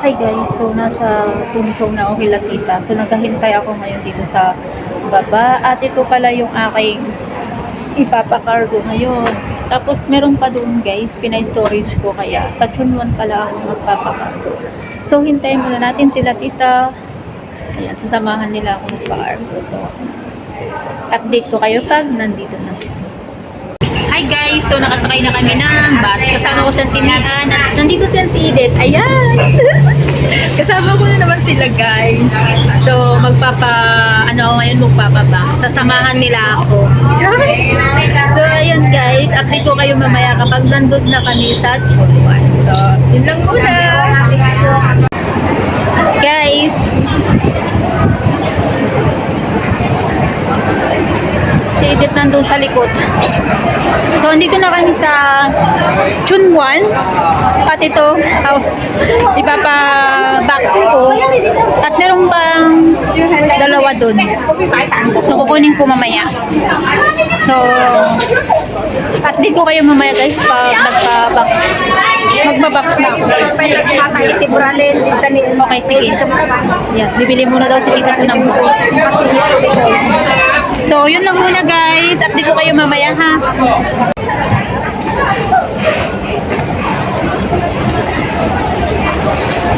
Hi guys, so nasa Tunchong na ako kila tita. So naghahintay ako ngayon dito sa baba. At ito pala yung aking ipapakargo ngayon. Tapos meron pa doon guys, pinay-storage ko kaya sa Chunwan pala ako magpapakargo. So hintayin muna natin sila tita. Ayan, sasamahan nila ako magpakargo. So update ko kayo pag nandito na siya. Hi guys! So nakasakay na kami ng bus. Kasama ko si Antimian at nandito si Antidet. Ayan! Kasama ko na naman sila guys. So magpapa, ano ako ngayon, magpapaba. Sasamahan nila ako. So ayan guys, update ko kayo mamaya kapag nandun na kami sa Chulwan. So yun lang muna. Guys! Edith nandun sa likod. So, andito na kami sa Chunwan. At ito, oh, ipapa-box ko. At meron pang dalawa dun. So, kukunin ko mamaya. So, at di ko kayo mamaya guys pag nagpa-box. Magba-box na ako. Okay, sige. Yan, bibili muna daw si Tita ko ng buko. So, yun lang muna guys. Update ko kayo mamaya ha.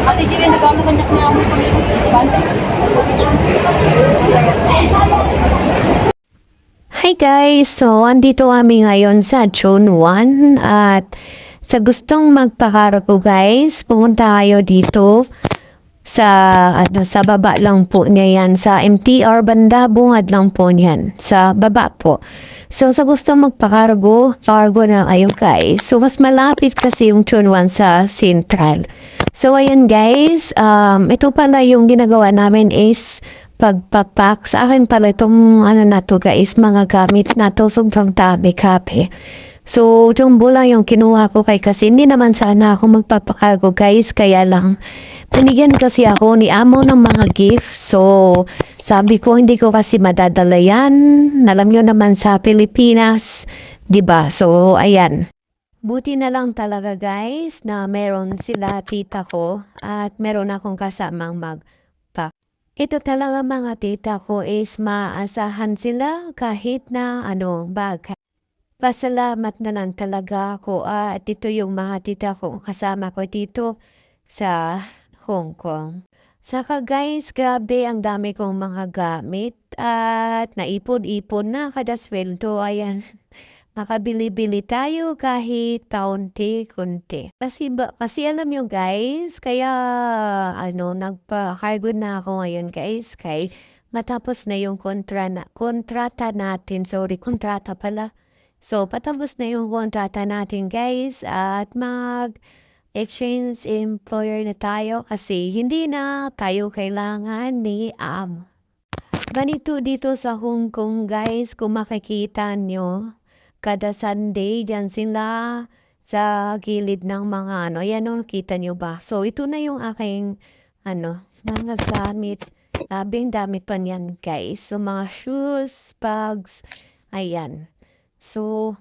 Ate Jimmy, nagkakakanyak niya ako. Hi guys! So, andito kami ngayon sa June 1 at sa gustong magpakargo guys, pumunta kayo dito sa ano sa baba lang po niya sa MTR banda bungad lang po niyan sa baba po. So sa gustong magpakargo, cargo na kayo guys. So mas malapit kasi yung 1 sa Central. So ayun guys, um, ito pala yung ginagawa namin is pagpapak. Sa akin pala itong ano na to guys, mga gamit na to sobrang dami kape. So, yung lang yung kinuha ko kay kasi hindi naman sana ako magpapakargo guys, kaya lang binigyan kasi ako ni amo ng mga gift. So, sabi ko hindi ko kasi madadala yan. Alam nyo naman sa Pilipinas, ba So, ayan. Buti na lang talaga guys na meron sila tita ko at meron akong kasamang magpack. Ito talaga mga tita ko is maasahan sila kahit na ano bagay. Pasalamat na lang talaga ako at ito yung mga tita ko kasama ko dito sa Hong Kong. Saka guys, grabe ang dami kong mga gamit at naipon-ipon na kada sweldo. Ayan, makabili-bili tayo kahit kaunti-kunti. Kasi, ba, kasi alam nyo guys, kaya ano, nagpa-cargo na ako ngayon guys. Kay matapos na yung kontra na, kontrata natin. Sorry, kontrata pala. So, patapos na yung kontrata natin guys at mag exchange employer na tayo kasi hindi na tayo kailangan ni AM. Ganito dito sa Hong Kong guys, kung makikita nyo, kada Sunday dyan sila sa gilid ng mga ano, yan o, kita nyo ba? So, ito na yung aking ano, mga gamit. Labing damit pa niyan guys. So, mga shoes, bags, ayan. So,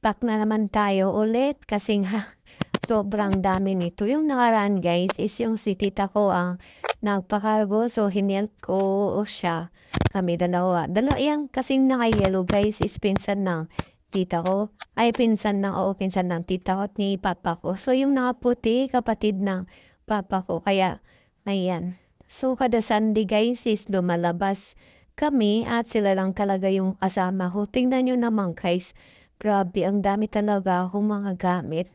back na naman tayo ulit kasi nga sobrang dami nito. Yung nakaraan guys is yung si tita ko ang nagpakargo so hinilp ko siya. Kami dalawa. Dalawa yan kasing naka-yellow guys is pinsan ng tita ko. Ay pinsan ng, oo pinsan ng tita ko at ni papa ko. So yung nakaputi kapatid ng papa ko. Kaya ayan. So kada Sunday guys is lumalabas kami at sila lang talaga yung kasama ko. Tingnan nyo naman guys. Grabe, ang dami talaga akong mga gamit.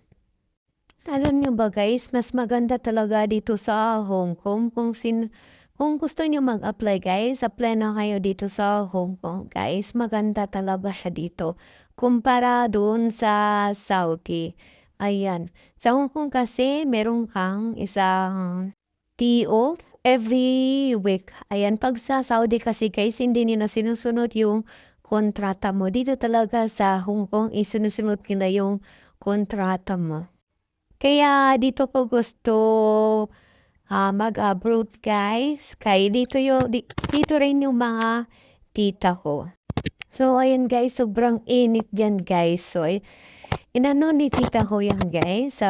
Alam nyo ba guys, mas maganda talaga dito sa Hong Kong. Kung, sin kung gusto nyo mag-apply guys, apply na kayo dito sa Hong Kong guys. Maganda talaga siya dito. Kumpara doon sa Saudi. Ayan. Sa Hong Kong kasi, meron kang isang TO every week. Ayan, pag sa Saudi kasi guys, hindi nila sinusunod yung kontrata mo. Dito talaga sa Hong Kong, isinusunod nila yung kontrata mo. Kaya dito ko gusto ah, mag-abroad guys. Kaya dito, yung, di- dito rin yung mga tita ko. So, ayun guys, sobrang init dyan guys. So, Inano ni tita ko yan guys. Sa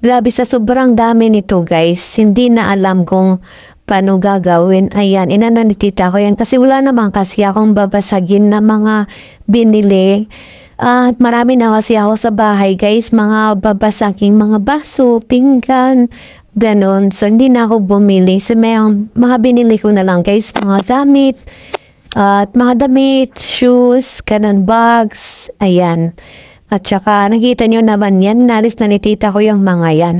Grabe sa sobrang dami nito guys. Hindi na alam kung paano gagawin. Ayan, inano ni tita ko yan. Kasi wala naman kasi akong babasagin na mga binili. At marami na kasi ako sa bahay guys. Mga babasaging mga baso, pinggan, ganon. So hindi na ako bumili. So may mga binili ko na lang guys. Mga damit. At mga damit, shoes, kanan bags. Ayan. At saka, nakita nyo naman yan, nalis na ni tita ko yung mga yan.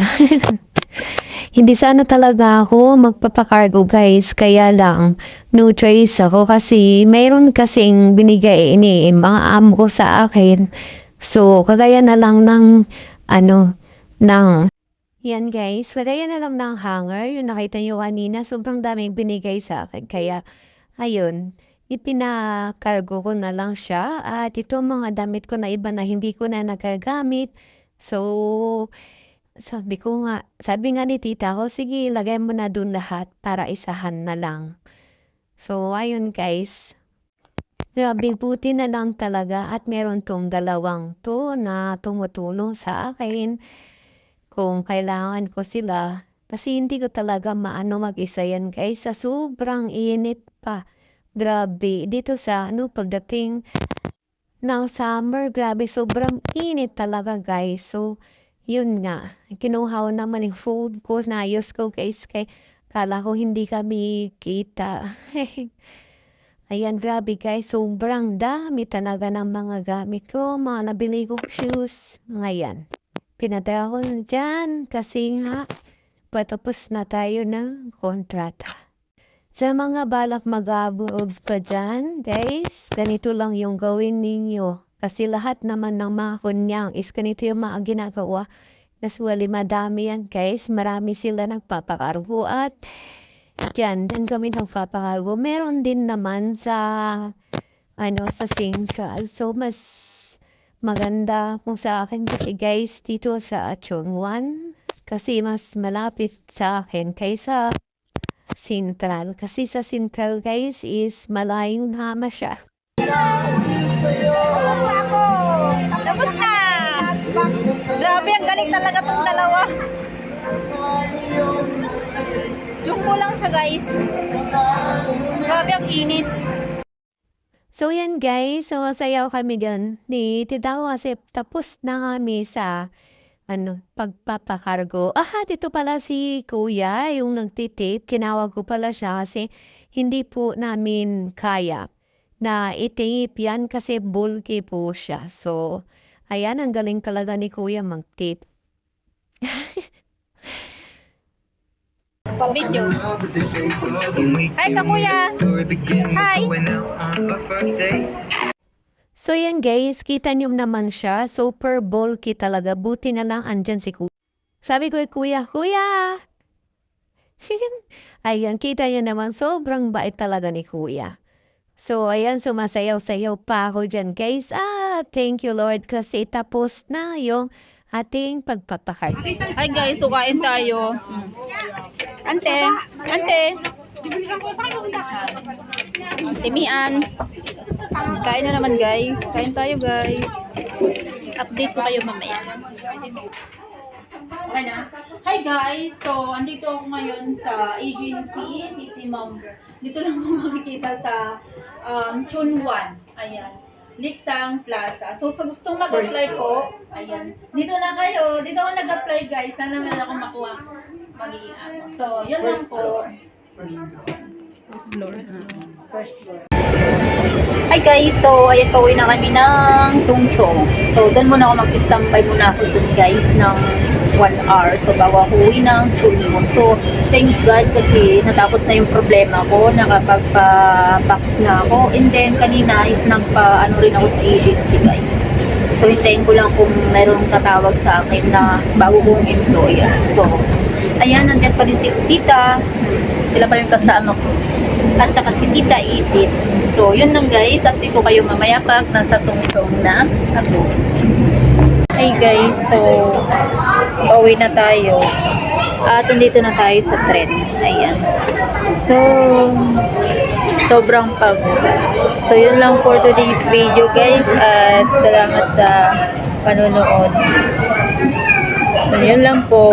Hindi sana talaga ako magpapakargo guys, kaya lang no choice ako kasi mayroon kasing binigay ni mga amo ko sa akin. So, kagaya na lang ng ano, ng yan guys, kagaya na lang ng hanger, yung nakita nyo kanina, sobrang daming binigay sa akin. Kaya, ayun, ipinakargo ko na lang siya. At ito mga damit ko na iba na hindi ko na nagagamit. So, sabi ko nga, sabi nga ni tita ko, sige, lagay mo na dun lahat para isahan na lang. So, ayun guys. Grabe, buti na lang talaga at meron tong dalawang to na tumutulong sa akin kung kailangan ko sila. Kasi hindi ko talaga maano mag-isa yan guys sa sobrang init pa. Grabe, dito sa ano pagdating ng summer, grabe sobrang init talaga guys. So, yun nga, kinuha ko naman yung food ko, naayos ko guys kay kala ko hindi kami kita. Ayan, grabe guys, sobrang dami talaga ng mga gamit ko, mga nabili kong shoes, mga yan. Pinatay ako dyan kasi nga, patapos na tayo ng kontrata. Sa mga balak mag-abroad pa dyan, guys, ganito lang yung gawin ninyo. Kasi lahat naman ng mga kunyang is ganito yung mga ginagawa. Naswali madami yan, guys. Marami sila nagpapakargo at yan, din kami nagpapakargo. Meron din naman sa ano, sa Singkal. So, mas maganda kung sa akin kasi guys, dito sa Chongwan. Kasi mas malapit sa akin kaysa Sintral. Kasi sa Sintral guys is malayo na siya. Kamusta ako? Tapos na! Grabe, ang galing talaga tong dalawa. Jumbo lang siya guys. Grabe ang init. So yan guys, so masayaw kami dyan ni Tita ko kasi tapos na kami sa ano, pagpapakargo. Ah, dito pala si Kuya, yung nagtitip. Kinawag ko pala siya kasi hindi po namin kaya na itip yan kasi bulky po siya. So, ayan, ang galing talaga ni Kuya magtip. Video. Hi, Kakuya! Hi! So yan guys, kita niyo naman siya. Super bulky talaga. Buti na lang andyan si Kuya. Sabi ko, Kuya, Kuya! ayan, kita niyo naman, sobrang bait talaga ni Kuya. So, ayan, sumasayaw-sayaw pa ako dyan, guys. Ah, thank you, Lord, kasi tapos na yung ating pagpapakart. Hi guys, so tayo. Mm. Ante, ante. Timian. Kain na naman guys. Kain tayo guys. Update ko kayo mamaya. Ano? Hi guys! So, andito ako ngayon sa agency, City Monger. Dito lang ako makikita sa um, Chunwan. Ayan. Liksang Plaza. So, sa gustong mag-apply po, ayan. Dito na kayo. Dito ako nag-apply guys. Sana meron akong makuha magiging ano. So, yun lang po. First floor. First floor. Hi guys! So, ayan pauwi na kami ng Tungchong. So, doon muna ako mag-standby muna ako doon guys ng 1 hour. So, bago ako uwi ng Chunwon. So, thank God kasi natapos na yung problema ko. Nakapagpa-box na ako. And then, kanina is nagpa, ano rin ako sa agency guys. So, hintayin ko lang kung merong tatawag sa akin na bago kong employer. So, ayan, nandiyan pa din si tita. Sila pa rin kasama ko at saka si Tita Edith. So, yun lang guys. Update ko kayo mamaya pag nasa tungtong na ako. Hey guys, so pauwi na tayo. At nandito na tayo sa tren. Ayan. So, sobrang pagod. So, yun lang for today's video guys. At salamat sa panonood. So, yun lang po.